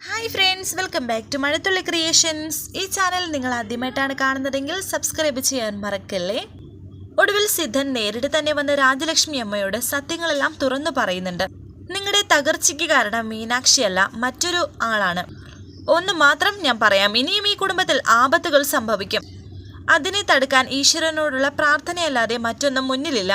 Hi friends welcome back to Mazhathulli creations ഈ channel നിങ്ങൾ ആദ്യമായിട്ടാണ് കാണുന്നതെങ്കിൽ സബ്സ്ക്രൈബ് ചെയ്യാൻ മറക്കല്ലേ? ഒടുവിൽ സിദ്ധൻ നേരിട്ട് തന്നെ വന്ന് രാജലക്ഷ്മി അമ്മയോട് സത്യങ്ങളെല്ലാം തുറന്നു പറയുന്നുണ്ട്. നിങ്ങളുടെ തകർച്ചയ്ക്ക് കാരണം മീനാക്ഷിയല്ല മറ്റൊരു ആളാണ്. ഒന്ന് മാത്രം ഞാൻ പറയാം ഇനിയും ഈ കുടുംബത്തിൽ ആപത്തുകൾ സംഭവിക്കും. അതിനെ തടുക്കാൻ ഈശ്വരനോടുള്ള പ്രാർത്ഥനയല്ലാതെ മറ്റൊന്നും മുന്നിലില്ല.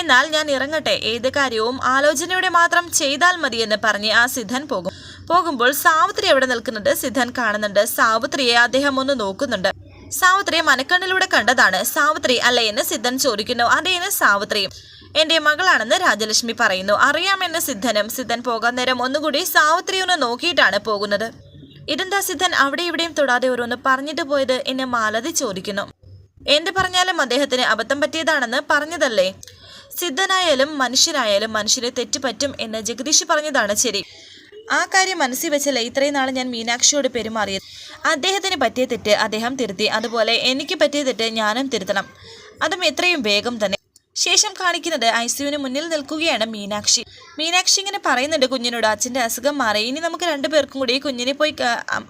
എന്നാൽ ഞാൻ ഇറങ്ങട്ടെ ഏത് കാര്യവും ആലോചനയോടെ മാത്രം ചെയ്താൽ മതിയെന്ന് പറഞ്ഞ് ആ സിദ്ധൻ പോകും. പോകുമ്പോൾ സാവിത്രി എവിടെ നിൽക്കുന്നുണ്ട്? സിദ്ധൻ കാണുന്നുണ്ട്. സാവിത്രിയെ അദ്ദേഹം ഒന്ന് നോക്കുന്നുണ്ട്. സാവിത്രിയെ മനക്കണ്ണിലൂടെ കണ്ടതാണ്. സാവിത്രി അല്ലേ എന്ന് സിദ്ധൻ ചോദിക്കുന്നു. അതേന്ന് സാവിത്രിയും എന്റെ മകളാണെന്ന് രാജലക്ഷ്മി പറയുന്നു. അറിയാമെന്ന് സിദ്ധനും. സിദ്ധൻ പോകാൻ നേരം ഒന്നുകൂടി സാവിത്രി ഒന്ന് നോക്കിയിട്ടാണ് പോകുന്നത്. ഇതെന്താ സിദ്ധൻ? അവിടെ ഇവിടെയും തൊടാതെ ഓരോന്ന് പറഞ്ഞിട്ട് പോയത് എന്നെ മാലതി ചോദിക്കുന്നു. എന്ത് പറഞ്ഞാലും അദ്ദേഹത്തിന് അബദ്ധം പറ്റിയതാണെന്ന് പറഞ്ഞതല്ലേ? സിദ്ധനായാലും മനുഷ്യനായാലും മനുഷ്യരെ തെറ്റുപറ്റും എന്ന് ജഗദീഷ് പറഞ്ഞതാണ് ശരി. ആ കാര്യം മനസ്സിൽ വെച്ചല്ലേ ഇത്രയും നാൾ ഞാൻ മീനാക്ഷിയോട് പെരുമാറിയത്? അദ്ദേഹത്തിന് പറ്റിയ തെറ്റ് അദ്ദേഹം തിരുത്തി. അതുപോലെ എനിക്ക് പറ്റിയ തെറ്റ് ഞാനും തിരുത്തണം. അതും എത്രയും വേഗം തന്നെ. ശേഷം കാണിക്കുന്നത് ഐസിയുവിന് മുന്നിൽ നിൽക്കുകയാണ് മീനാക്ഷി. മീനാക്ഷി ഇങ്ങനെ പറയുന്നുണ്ട് കുഞ്ഞിനോട് അച്ഛന്റെ അസുഖം മാറി. ഇനി നമുക്ക് രണ്ടുപേർക്കും കൂടി കുഞ്ഞിനെ പോയി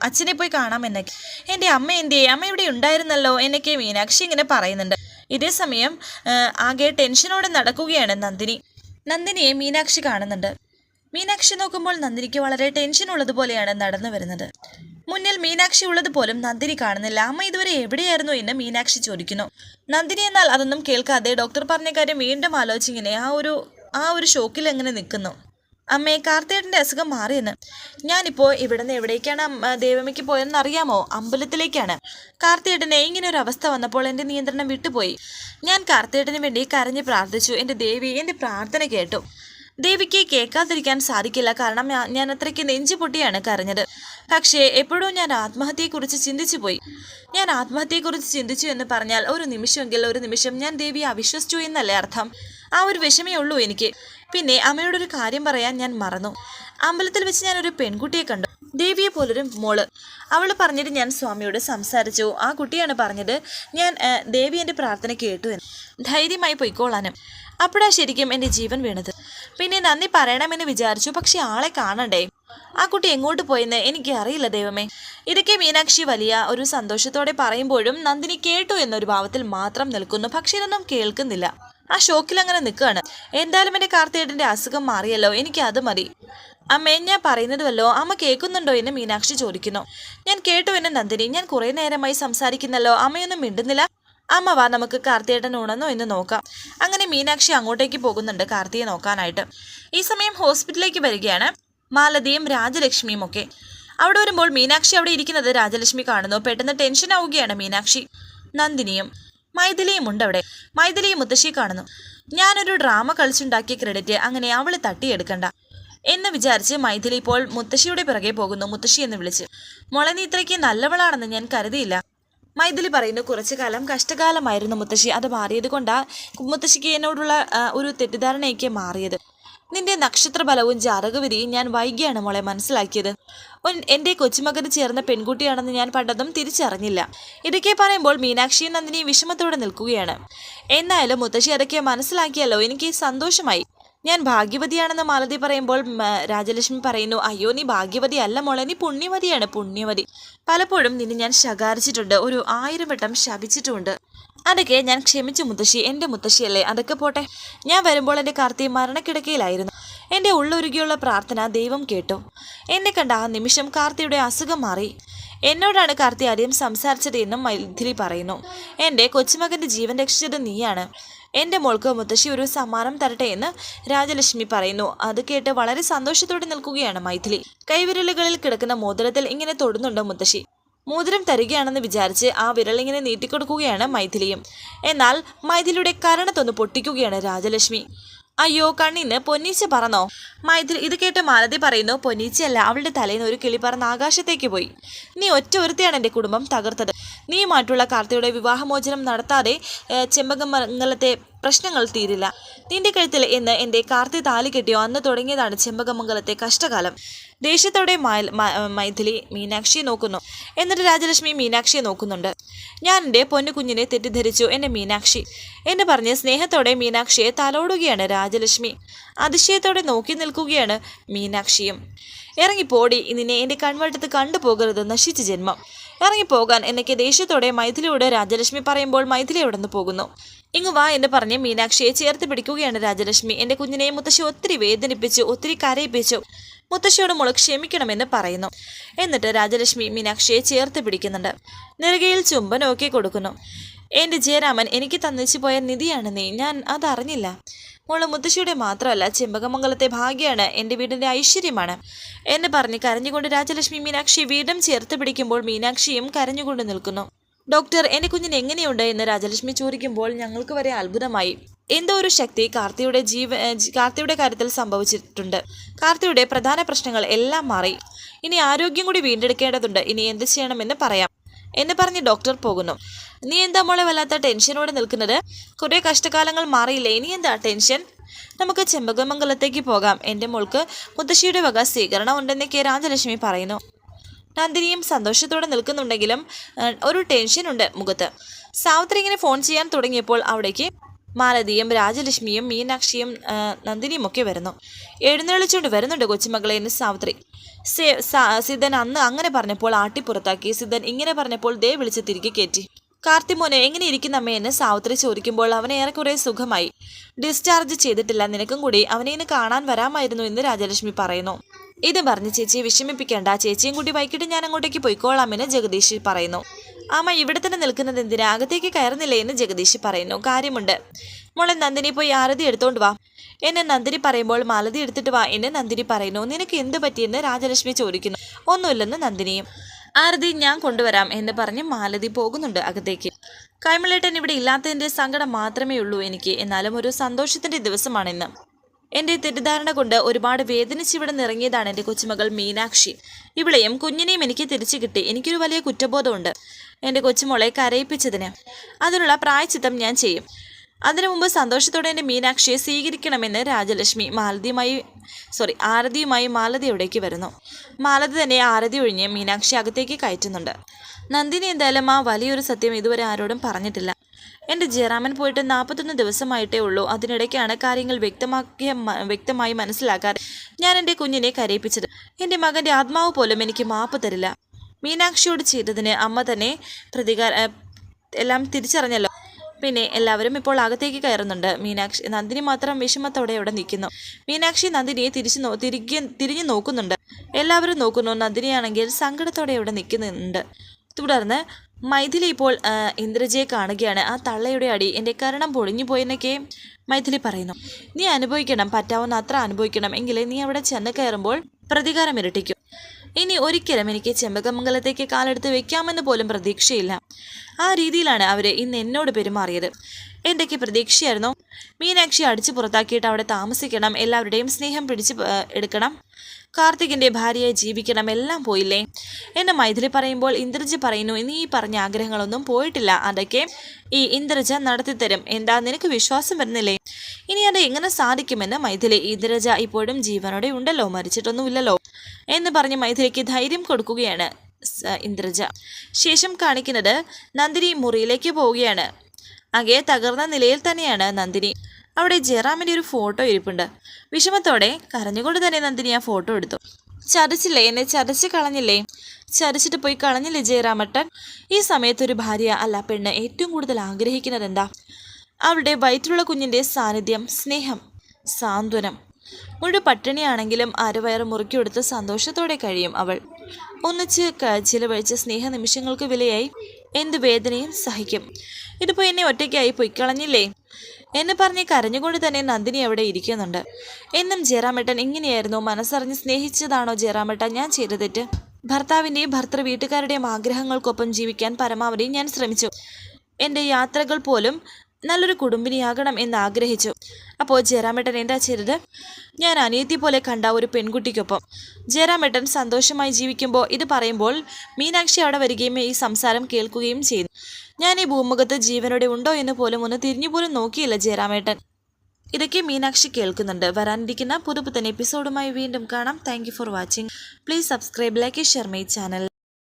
അച്ഛനെ പോയി കാണാം എന്നൊക്കെ. എന്റെ അമ്മ എന്തേ അമ്മ ഇവിടെ ഉണ്ടായിരുന്നല്ലോ എന്നൊക്കെ മീനാക്ഷി ഇങ്ങനെ പറയുന്നുണ്ട്. ഇതേ സമയം ആകെ ടെൻഷനോടെ നടക്കുകയാണ് നന്ദിനി. നന്ദിനിയെ മീനാക്ഷി കാണുന്നുണ്ട്. മീനാക്ഷി നോക്കുമ്പോൾ നന്ദിനിക്ക് വളരെ ടെൻഷൻ ഉള്ളതുപോലെയാണ് നടന്നു വരുന്നത്. മുന്നിൽ മീനാക്ഷി ഉള്ളത് പോലും നന്ദിനി കാണുന്നില്ല. അമ്മ ഇതുവരെ എവിടെയായിരുന്നു എന്ന് മീനാക്ഷി ചോദിക്കുന്നു. നന്ദിനി എന്നാൽ അതൊന്നും കേൾക്കാതെ ഡോക്ടർ പറഞ്ഞ കാര്യം വീണ്ടും ആലോചിച്ചിങ്ങനെ ആ ഒരു ആ ഒരു ഷോക്കിൽ എങ്ങനെ നിൽക്കുന്നു. അമ്മേ കാർത്തേട്ടന്റെ അസുഖം മാറിയെന്ന്. ഞാനിപ്പോൾ നിന്ന് എവിടേക്കാണ് ദേവമ്മയ്ക്ക് പോയതെന്ന് അറിയാമോ? അമ്പലത്തിലേക്കാണ്. കാർത്തേട്ടനെ ഇങ്ങനെ ഒരു അവസ്ഥ വന്നപ്പോൾ എന്റെ നിയന്ത്രണം വിട്ടുപോയി. ഞാൻ കാർത്തേട്ടന് വേണ്ടി കരഞ്ഞ് പ്രാർത്ഥിച്ചു. എന്റെ ദേവി എന്റെ പ്രാർത്ഥന കേട്ടു. ദേവിക്ക് കേൾക്കാതിരിക്കാൻ സാധിക്കില്ല. കാരണം ഞാൻ അത്രയ്ക്ക് നെഞ്ചു പൊട്ടിയാണ് കരഞ്ഞത്. പക്ഷേ എപ്പോഴും ഞാൻ ആത്മഹത്യയെക്കുറിച്ച് ചിന്തിച്ചു പോയി ഞാൻ ആത്മഹത്യയെക്കുറിച്ച് ചിന്തിച്ചു എന്ന് പറഞ്ഞാൽ ഒരു നിമിഷമെങ്കിൽ ഒരു നിമിഷം ഞാൻ ദേവിയെ അവിശ്വസിച്ചു എന്നല്ലേ അർത്ഥം? ആ ഒരു വിഷമേ ഉള്ളൂ എനിക്ക്. പിന്നെ അമ്മയോടൊരു കാര്യം പറയാൻ ഞാൻ മറന്നു. അമ്പലത്തിൽ വെച്ച് ഞാൻ ഒരു പെൺകുട്ടിയെ കണ്ടു. ദേവിയെ പോലൊരു മോൾ. അവൾ പറഞ്ഞിട്ട് ഞാൻ സ്വാമിയോട് സംസാരിച്ചു. ആ കുട്ടിയാണ് പറഞ്ഞത് ഞാൻ ദേവി എന്റെ പ്രാർത്ഥന കേട്ടു എന്ന്. ധൈര്യമായി പൊയ്ക്കോളാനും. അപ്പോഴാ ശരിക്കും എന്റെ ജീവൻ വീണത്. പിന്നെ നന്ദി പറയണമെന്ന് വിചാരിച്ചു പക്ഷെ ആളെ കാണണ്ടേ? ആ കുട്ടി എങ്ങോട്ട് പോയെന്ന് എനിക്ക് അറിയില്ല ദൈവമേ. ഇതൊക്കെ മീനാക്ഷി വലിയ ഒരു സന്തോഷത്തോടെ പറയുമ്പോഴും നന്ദിനി കേട്ടു എന്നൊരു ഭാവത്തിൽ മാത്രം നിൽക്കുന്നു. പക്ഷെ ഇതൊന്നും കേൾക്കുന്നില്ല. ആ ഷോക്കിൽ അങ്ങനെ നിൽക്കുകയാണ്. എന്തായാലും എന്റെ കാർത്തേടിന്റെ അസുഖം മാറിയല്ലോ. എനിക്ക് അത് മതി. അമ്മേ ഞാൻ പറയുന്നത് വല്ലോ? അമ്മ കേൾക്കുന്നുണ്ടോ എന്ന് മീനാക്ഷി ചോദിക്കുന്നു. ഞാൻ കേട്ടു എന്നെ നന്ദിനി ഞാൻ കുറേ നേരമായി സംസാരിക്കുന്നല്ലോ. അമ്മയൊന്നും മിണ്ടുന്നില്ല. അമ്മ വാ നമുക്ക് കാർത്തിയേട്ടൻ ഉണന്നോ എന്ന് നോക്കാം. അങ്ങനെ മീനാക്ഷി അങ്ങോട്ടേക്ക് പോകുന്നുണ്ട് കാർത്തിയെ നോക്കാനായിട്ട്. ഈ സമയം ഹോസ്പിറ്റലിലേക്ക് വരികയാണ് മാലതിയും രാജലക്ഷ്മിയും ഒക്കെ. അവിടെ വരുമ്പോൾ മീനാക്ഷി അവിടെ ഇരിക്കുന്നത് രാജലക്ഷ്മി കാണുന്നു. പെട്ടെന്ന് ടെൻഷൻ ആവുകയാണ് മീനാക്ഷി. നന്ദിനിയും മൈഥിലിയും ഉണ്ട് അവിടെ. മൈഥിലിയും മുത്തശ്ശി കാണുന്നു. ഞാനൊരു ഡ്രാമ കളിച്ചുണ്ടാക്കിയ ക്രെഡിറ്റ് അങ്ങനെ അവളെ തട്ടിയെടുക്കണ്ട. എന്ന് വിചാരിച്ച് മൈഥിലി ഇപ്പോൾ മുത്തശ്ശിയുടെ പിറകെ പോകുന്നു. മുത്തശ്ശി എന്ന് വിളിച്ച് മോളെ നീ ഇത്രയ്ക്ക് നല്ലവളാണെന്ന് ഞാൻ കരുതിയില്ല. മൈഥിലി പറയുന്നു കുറച്ചു കാലം കഷ്ടകാലമായിരുന്നു മുത്തശ്ശി. അത് മാറിയത് കൊണ്ടാ മുത്തശ്ശിക്ക് എന്നോടുള്ള ഒരു തെറ്റിദ്ധാരണയൊക്കെ മാറിയത്. നിന്റെ നക്ഷത്രബലവും ജാതകവിധിയും ഞാൻ വൈകിയാണ് മോളെ മനസ്സിലാക്കിയത്. എന്റെ കൊച്ചുമകന് ചേർന്ന പെൺകുട്ടിയാണെന്ന് ഞാൻ പണ്ടതും തിരിച്ചറിഞ്ഞില്ല. ഇതൊക്കെ പറയുമ്പോൾ മീനാക്ഷിയും നന്ദിനി വിഷമത്തോടെ നിൽക്കുകയാണ്. എന്നായാലും മുത്തശ്ശി അതൊക്കെ മനസ്സിലാക്കിയല്ലോ. എനിക്ക് സന്തോഷമായി. ഞാൻ ഭാഗ്യവതിയാണെന്ന് മാലതി പറയുമ്പോൾ രാജലക്ഷ്മി പറയുന്നു അയ്യോ നീ ഭാഗ്യവതി അല്ല മോളെ നീ പുണ്യവതിയാണ് പുണ്യവതി. പലപ്പോഴും നിന്നെ ഞാൻ ശകാരിച്ചിട്ടുണ്ട് ഒരു ആയിരം വട്ടം ശപിച്ചിട്ടുമുണ്ട്. അതൊക്കെ ഞാൻ ക്ഷമിച്ചു മുത്തശ്ശി എന്റെ മുത്തശ്ശിയല്ലേ അതൊക്കെ പോട്ടെ. ഞാൻ വരുമ്പോൾ എന്റെ കാർത്തി മരണക്കിടക്കയിലായിരുന്നു. എന്റെ ഉള്ളൊരുകിയുള്ള പ്രാർത്ഥന ദൈവം കേട്ടു. എന്നെ കണ്ട ആ നിമിഷം കാർത്തിയുടെ അസുഖം മാറി. എന്നോടാണ് കാർത്തി ആദ്യം സംസാരിച്ചത് എന്നും മൈഥിലി പറയുന്നു. എന്റെ കൊച്ചുമകന്റെ ജീവൻ രക്ഷിച്ചത് നീയാണ്. എന്റെ മോൾക്ക് മുത്തശ്ശി ഒരു സമ്മാനം തരട്ടെ എന്ന് രാജലക്ഷ്മി പറയുന്നു. അത് കേട്ട് വളരെ സന്തോഷത്തോടെ നിൽക്കുകയാണ് മൈഥിലി. കൈവിരലുകളിൽ കിടക്കുന്ന മോതിരത്തിൽ ഇങ്ങനെ തൊടുന്നുണ്ട് മുത്തശ്ശി. മോതിരം തരികയാണെന്ന് വിചാരിച്ച് ആ വിരൽ ഇങ്ങനെ നീട്ടിക്കൊടുക്കുകയാണ് മൈഥിലിയും. എന്നാൽ മൈഥിലിയുടെ കരണത്തൊന്ന് പൊട്ടിക്കുകയാണ് രാജലക്ഷ്മി. അയ്യോ കണ്ണിന്ന് പൊന്നീച്ച പറന്നോ? മൈഥിൽ ഇത് കേട്ട് മാലതി പറയുന്നു പൊന്നീച്ചയല്ല അവളുടെ തലേന്ന് ഒരു കിളി പറന്ന് ആകാശത്തേക്ക് പോയി. നീ ഒറ്റ ഒരുത്തിയാണ് എന്റെ കുടുംബം തകർത്തത്. നീ നീയുമായിട്ടുള്ള കാർത്തിയുടെ വിവാഹമോചനം നടത്താതെ ചെമ്പകമംഗലത്തെ പ്രശ്നങ്ങൾ തീരില്ല. നിന്റെ കഴുത്തിൽ എന്ന് എന്റെ കാർത്തി താലി കെട്ടിയോ? അന്ന് തുടങ്ങിയതാണ് ചെമ്പകമംഗലത്തെ കഷ്ടകാലം. ദേഷ്യത്തോടെ മൈഥിലി മീനാക്ഷിയെ നോക്കുന്നു. എന്നിട്ട് രാജലക്ഷ്മി മീനാക്ഷിയെ നോക്കുന്നുണ്ട്. ഞാൻ എന്റെ പൊന്നു കുഞ്ഞിനെ തെറ്റിദ്ധരിച്ചു എന്റെ മീനാക്ഷി. എന്ന് പറഞ്ഞ് സ്നേഹത്തോടെ മീനാക്ഷിയെ തലോടുകയാണ് രാജലക്ഷ്മി. അതിശയത്തോടെ നോക്കി നിൽക്കുകയാണ് മീനാക്ഷിയും. ഇറങ്ങിപ്പോടി നിന്നെ എന്റെ കൺവട്ടത്ത് കണ്ടുപോകരുത് നശിച്ച ജന്മം. ഇറങ്ങിപ്പോകാൻ എന്നൊക്കെ ദേഷ്യത്തോടെ മൈഥിലിയോട് രാജലക്ഷ്മി പറയുമ്പോൾ മൈഥിലി അവിടെ നിന്ന് പോകുന്നു. ഇങ്ങ് വാ എന്ന് പറഞ്ഞ് മീനാക്ഷിയെ ചേർത്ത് പിടിക്കുകയാണ് രാജലക്ഷ്മി. എന്റെ കുഞ്ഞിനെ മുത്തശ്ശി ഒത്തിരി വേദനിപ്പിച്ചു ഒത്തിരി കരയിപ്പിച്ചു. മുത്തശ്ശിയോട് മുള ക്ഷമിക്കണമെന്ന് പറയുന്നു. എന്നിട്ട് രാജലക്ഷ്മി മീനാക്ഷിയെ ചേർത്ത് പിടിക്കുന്നുണ്ട്. നെറുകയിൽ ചുംബൻ ഓക്കെ കൊടുക്കുന്നു. എന്റെ ജയരാമൻ എനിക്ക് തന്നിച്ചു പോയ നിധിയാണ് നീ. ഞാൻ അതറിഞ്ഞില്ല. മോൾ മുത്തശ്ശിയുടെ മാത്രമല്ല ചെമ്പകമംഗലത്തെ ഭാഗ്യമാണ് എന്റെ വീടിന്റെ ഐശ്വര്യമാണ്. എന്ന് പറഞ്ഞ് കരഞ്ഞുകൊണ്ട് രാജലക്ഷ്മി മീനാക്ഷി വീണ്ടും ചേർത്ത് പിടിക്കുമ്പോൾ മീനാക്ഷിയും കരഞ്ഞുകൊണ്ട് നിൽക്കുന്നു. ഡോക്ടർ എന്റെ കുഞ്ഞിന് എങ്ങനെയുണ്ട്? എന്ന് രാജലക്ഷ്മി ചോദിക്കുമ്പോൾ ഞങ്ങൾക്ക് വരെ അത്ഭുതമായി. എന്തോ ഒരു ശക്തി കാർത്തിയുടെ ജീവ കാർത്തിയുടെ കാര്യത്തിൽ സംഭവിച്ചിട്ടുണ്ട്. കാർത്തിയുടെ പ്രധാന പ്രശ്നങ്ങൾ എല്ലാം മാറി. ഇനി ആരോഗ്യം കൂടി വീണ്ടെടുക്കേണ്ടതുണ്ട്. ഇനി എന്ത് ചെയ്യണമെന്ന് പറയാം. എന്ന് പറഞ്ഞ് ഡോക്ടർ പോകുന്നു. നീ എന്താ മോളെ വല്ലാത്ത ടെൻഷനോടെ നിൽക്കുന്നത്? കുറേ കഷ്ടകാലങ്ങൾ മാറിയില്ലേ? ഇനി എന്താ ടെൻഷൻ? നമുക്ക് ചെമ്പകമംഗലത്തേക്ക് പോകാം. എന്റെ മോൾക്ക് മുത്തശ്ശിയുടെ വക സ്വീകരണം ഉണ്ടെന്നൊക്കെ രാജലക്ഷ്മി പറയുന്നു. നന്ദിനിയും സന്തോഷത്തോടെ നിൽക്കുന്നുണ്ടെങ്കിലും ഒരു ടെൻഷനുണ്ട് മുഖത്ത്. സാവിത്രി ഇങ്ങനെ ഫോൺ ചെയ്യാൻ തുടങ്ങിയപ്പോൾ അവിടേക്ക് മാലതിയും രാജലക്ഷ്മിയും മീനാക്ഷിയും നന്ദിനിയും ഒക്കെ വരുന്നു. എഴുന്നള്ളിച്ചുകൊണ്ട് വരുന്നുണ്ട് കൊച്ചുമകളെ എന്ന് സാവിത്രി. സിദ്ധൻ അന്ന് അങ്ങനെ പറഞ്ഞപ്പോൾ ആട്ടി പുറത്താക്കി. സിദ്ധൻ ഇങ്ങനെ പറഞ്ഞപ്പോൾ ദേ വിളിച്ച് തിരികെ കയറ്റി കാർത്തിമോനെ എങ്ങനെ ഇരിക്കുന്ന അമ്മയെന്ന് സാവിത്രി ചോദിക്കുമ്പോൾ അവനെ ഏറെക്കുറെ സുഖമായി. ഡിസ്ചാർജ് ചെയ്തിട്ടില്ല. നിനക്കും കൂടി അവനെ ഇന്ന് കാണാൻ വരാമായിരുന്നു എന്ന് രാജലക്ഷ്മി പറയുന്നു. ഇത് പറഞ്ഞ് ചേച്ചിയെ വിഷമിപ്പിക്കേണ്ട. ചേച്ചിയും കൂടി വൈകിട്ട് ഞാൻ അങ്ങോട്ടേക്ക് പോയിക്കോളാമെന്ന് ജഗദീഷ് പറയുന്നു. അമ്മ ഇവിടെ തന്നെ നിൽക്കുന്നത് എന്തിനാ? അകത്തേക്ക് കയറുന്നില്ലേ എന്ന് ജഗദീഷ് പറയുന്നു. കാര്യമുണ്ട്. മോളെ നന്ദിനി പോയി ആരതി എടുത്തോണ്ട് വാ. എന്നെ നന്ദിനി പറയുമ്പോൾ മാലതി എടുത്തിട്ട് വാ എന്ന് നന്ദിനി പറയുന്നു. നിനക്ക് എന്ത് പറ്റിയെന്ന് രാജലക്ഷ്മി ചോദിക്കുന്നു. ഒന്നുമില്ലെന്ന് നന്ദിനിയും ആരതി ഞാൻ കൊണ്ടുവരാം എന്ന് പറഞ്ഞ് മാലതി പോകുന്നുണ്ട് അകത്തേക്ക്. കൈമളേട്ടൻ ഇവിടെ ഇല്ലാത്തതിന്റെ സങ്കടം മാത്രമേ ഉള്ളൂ എനിക്ക്. എന്നാലും ഒരു സന്തോഷത്തിന്റെ ദിവസമാണിന്ന് എന്റെ തെറ്റിദ്ധാരണ കൊണ്ട് ഒരുപാട് വേദനിച്ചിവിടെ നിറങ്ങിയതാണ് എന്റെ കൊച്ചുമകൾ മീനാക്ഷി. ഇവിടെയും കുഞ്ഞിനെയും എനിക്ക് തിരിച്ചു കിട്ടി. എനിക്കൊരു വലിയ കുറ്റബോധമുണ്ട് എന്റെ കൊച്ചുമോളെ കരയിപ്പിച്ചതിന്. അതിനുള്ള പ്രായച്ചിത്തം ഞാൻ ചെയ്യും. അതിനു മുമ്പ് സന്തോഷത്തോടെ എന്റെ മീനാക്ഷിയെ സ്വീകരിക്കണമെന്ന് രാജലക്ഷ്മി മാലതിയുമായി സോറി ആരതിയുമായി മാലതി വരുന്നു. മാലതി തന്നെ ആരതി ഒഴിഞ്ഞ് മീനാക്ഷി അകത്തേക്ക് കയറ്റുന്നുണ്ട്. നന്ദിനി എന്തായാലും ആ വലിയൊരു സത്യം ഇതുവരെ ആരോടും പറഞ്ഞിട്ടില്ല. എന്റെ ജയറാമൻ പോയിട്ട് നാൽപ്പത്തൊന്ന് ദിവസമായിട്ടേ ഉള്ളൂ. അതിനിടയ്ക്കാണ് കാര്യങ്ങൾ വ്യക്തമാക്കിയ വ്യക്തമായി മനസ്സിലാക്കാൻ ഞാൻ എന്റെ കുഞ്ഞിനെ കരയിപ്പിച്ചത്. എന്റെ മകന്റെ ആത്മാവ് പോലും എനിക്ക് മാപ്പ് തരില്ല. മീനാക്ഷിയോട് ചെയ്തതിന് അമ്മ തന്നെ പ്രതികാര എല്ലാം തിരിച്ചറിഞ്ഞല്ലോ. പിന്നെ എല്ലാവരും ഇപ്പോൾ അകത്തേക്ക് കയറുന്നുണ്ട്. മീനാക്ഷി നന്ദിനി മാത്രം വിഷമത്തോടെ അവിടെ നിൽക്കുന്നു. മീനാക്ഷി നന്ദിനിയെ തിരിച്ചു നോ തിരികെ തിരിഞ്ഞു നോക്കുന്നുണ്ട്. എല്ലാവരും നോക്കുന്നു. നന്ദിനിയാണെങ്കിൽ സങ്കടത്തോടെ അവിടെ നിൽക്കുന്നുണ്ട്. തുടർന്ന് മൈഥിലി ഇപ്പോൾ ഇന്ദ്രജയെ കാണുകയാണ്. ആ തള്ളയുടെ അടി എന്റെ കരണം പൊളിഞ്ഞു പോയെന്നൊക്കെ മൈഥിലി പറയുന്നു. നീ അനുഭവിക്കണം പറ്റാവുന്ന അത്ര അനുഭവിക്കണം. എങ്കിലേ നീ അവിടെ ചെന്ന് കയറുമ്പോൾ പ്രതികാരം ഇരട്ടിക്കും. ഇനി ഒരിക്കലും എനിക്ക് ചെമ്പകമംഗലത്തേക്ക് കാലെടുത്ത് വെക്കാമെന്ന് പോലും പ്രതീക്ഷയില്ല. ആ രീതിയിലാണ് അവർ ഇന്ന് എന്നോട് പെരുമാറിയത്. എന്തൊക്കെ പ്രതീക്ഷയായിരുന്നു? മീനാക്ഷി അടിച്ചു പുറത്താക്കിയിട്ട് അവിടെ താമസിക്കണം എല്ലാവരുടെയും സ്നേഹം പിടിച്ച് എടുക്കണം. കാർത്തികിന്റെ ഭാര്യയെ ജീവിക്കണം എല്ലാം പോയില്ലേ? എന്നെ മൈഥിലി പറയുമ്പോൾ ഇന്ദ്രജ പറയുന്നു നീ പറഞ്ഞ ആഗ്രഹങ്ങളൊന്നും പോയിട്ടില്ല അതൊക്കെ ഈ ഇന്ദ്രജ നടത്തിത്തരും. എന്താ നിനക്ക് വിശ്വാസം വരുന്നില്ലേ? ഇനി അത് എങ്ങനെ സാധിക്കുമെന്ന് മൈഥിലി ഇന്ദ്രജ ഇപ്പോഴും ജീവനോടെ ഉണ്ടല്ലോ മരിച്ചിട്ടൊന്നുമില്ലല്ലോ എന്ന് പറഞ്ഞ് മൈഥിലിക്ക് ധൈര്യം കൊടുക്കുകയാണ് ഇന്ദ്രജ. ശേഷം കാണിക്കുന്നത് നന്ദിനി മുറിയിലേക്ക് പോവുകയാണ്. അകെ തകർന്ന നിലയിൽ തന്നെയാണ് നന്ദിനി. അവിടെ ജയറാമിന്റെ ഒരു ഫോട്ടോ ഇരിപ്പുണ്ട്. വിഷമത്തോടെ കരഞ്ഞുകൊണ്ട് തന്നെ നന്ദിനി ആ ഫോട്ടോ എടുത്തു. ചതച്ചില്ലേ? എന്നെ ചതച്ച് കളഞ്ഞില്ലേ? ചതച്ചിട്ട് പോയി കളഞ്ഞില്ലേ ജയറാമട്ടൻ? ഈ സമയത്ത് ഒരു ഭാര്യ അല്ല പെണ്ണ് ഏറ്റവും കൂടുതൽ ആഗ്രഹിക്കുന്നത് എന്താ അവളുടെ വയറ്റിലുള്ള കുഞ്ഞിന്റെ സാന്നിധ്യം സ്നേഹം സാന്ത്വനം. മുഴു പട്ടിണിയാണെങ്കിലും അരവയറ് മുറുക്കിയെടുത്ത് സന്തോഷത്തോടെ കഴിയും അവൾ. ഒന്നിച്ച് ചിലവഴിച്ച സ്നേഹ നിമിഷങ്ങൾക്ക് വിലയായി എന്ത് വേദനയും സഹിക്കും. ഇതിപ്പോൾ എന്നെ ഒറ്റയ്ക്കായി പൊയ്ക്കളഞ്ഞില്ലേ? എന്ന് പറഞ്ഞ് കരഞ്ഞുകൊണ്ട് തന്നെ നന്ദിനി അവിടെ ഇരിക്കുന്നുണ്ട്. എന്നും ജയറാമേട്ടൻ ഇങ്ങനെയായിരുന്നു. മനസ്സറിഞ്ഞ് സ്നേഹിച്ചതാണോ ജയറാമേട്ടൻ ഞാൻ ചെയ്ത തെറ്റ്. ഭർത്താവിന്റെയും ഭർത്തൃ വീട്ടുകാരുടെയും ആഗ്രഹങ്ങൾക്കൊപ്പം ജീവിക്കാൻ പരമാവധി ഞാൻ ശ്രമിച്ചു. എന്റെ യാത്രകൾ പോലും നല്ലൊരു കുടുംബിനിയാകണം എന്ന് ആഗ്രഹിച്ചു അപ്പോൾ ജയറാമേട്ടൻ എന്താ ചെയ്തത്? ഞാൻ അനിയത്തി പോലെ കണ്ട ഒരു പെൺകുട്ടിക്കൊപ്പം. ജയറാമേട്ടൻ സന്തോഷമായി ജീവിക്കുമ്പോൾ ഇത് പറയുമ്പോൾ മീനാക്ഷി അവിടെ വരികയും ഈ സംസാരം കേൾക്കുകയും ചെയ്യുന്നു ഞാൻ ഈ ഭൂമുഖത്ത് ജീവനോടെ ഉണ്ടോ എന്ന് പോലും ഒന്ന് തിരിഞ്ഞു പോലും നോക്കിയില്ല ജയറാമേട്ടൻ. ഇതൊക്കെ മീനാക്ഷി കേൾക്കുന്നുണ്ട്. വരാനിരിക്കുന്ന പുതുപുത്തൻ എപ്പിസോഡുമായി വീണ്ടും കാണാം. Thank for watching. Please subscribe like share my channel.